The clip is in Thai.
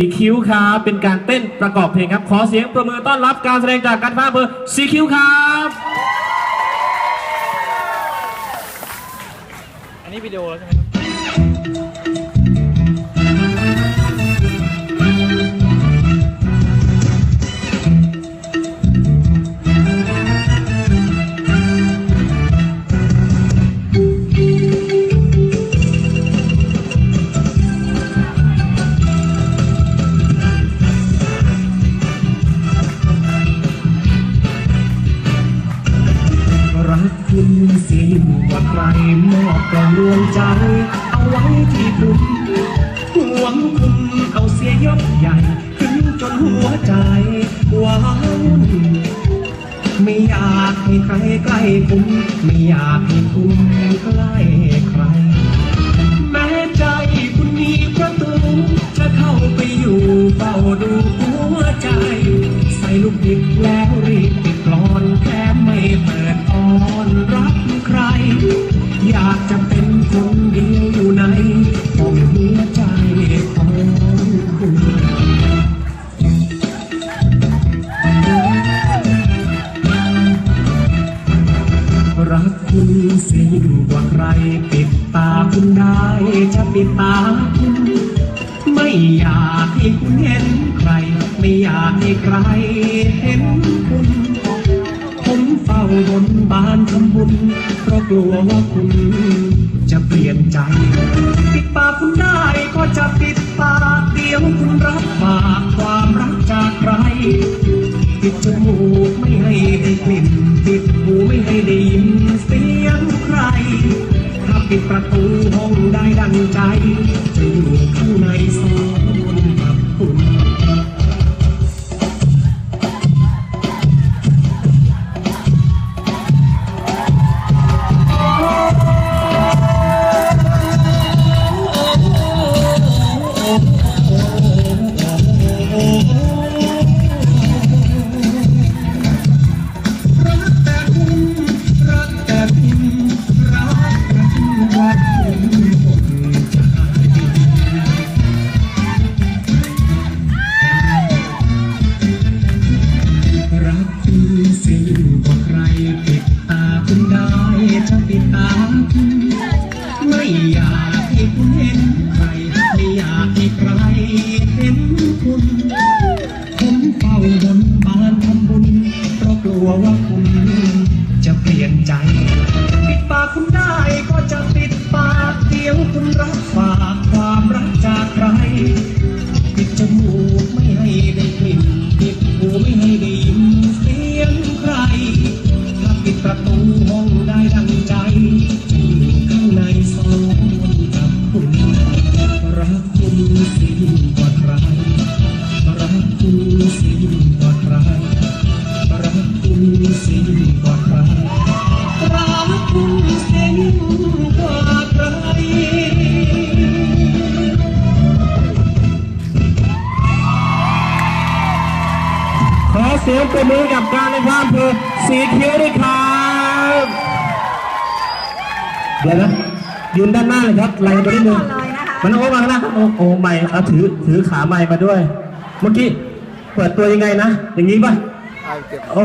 สีคิ้วครับเป็นการเต้นประกอบเพลงครับ ขอเสียงประมือต้อนรับการแสดงจากการฟ้าเบอร์สีคิ้วครับ อันนี้วิดีโอแล้วใช่ไหมครับ รักคุณเสียิ่งกว่าใครมอบกล่องดวงใจ เอาไว้ที่คุณหวังคุณเอาเสียยกใหญ่ ถึงจนหัวใจว้าวุ่นไม่อยากให้ใครใกล้คุณ ไม่อยากให้คุณใกล้ใคร ปิดตาคุณได้จะปิดตาคุณ ไม่อยากให้คุณเห็นใคร ไม่อยากให้ใครเห็นคุณผมเฝ้าบนบานทำบุญเพราะกลัวว่าคุณจะเปลี่ยนใจ ปิดปากคุณได้ก็จะปิดปากเดียวคุณรับปากความ ปิดประตูห้องได้ดังใจจะอยู่ข้างในสอง ใจปิดปากคุณได้ก็จะปิดปากเดียวคุณรับฝากความรักจากใครปิดจมูกไม่ให้ได้กลิ่นปิดหูไม่ให้ได้ยินเสียงใครถ้าปิดประตูห้องได้ดังใจจะอยู่ข้างในสองคนกับคุณรักคุณสิ่งกว่าใครรักคุณสิ่งกว่าใครรักคุณสิ่งกว่าใคร สียงประมือกับการในฟ้าอำเภอสีคิ้วด้วยครับเดี๋ยวนะยืนด้านหน้าเลยครับไล่ไปนิดนึงมันโอ้มาข้างหน้าครับโอ้โอ้ใหม่เอาถือถือขาใหม่มาด้วย เมื่อกี้เปิดตัวยังไงนะ อย่างนี้ป่ะถ่ายเก็บโอ้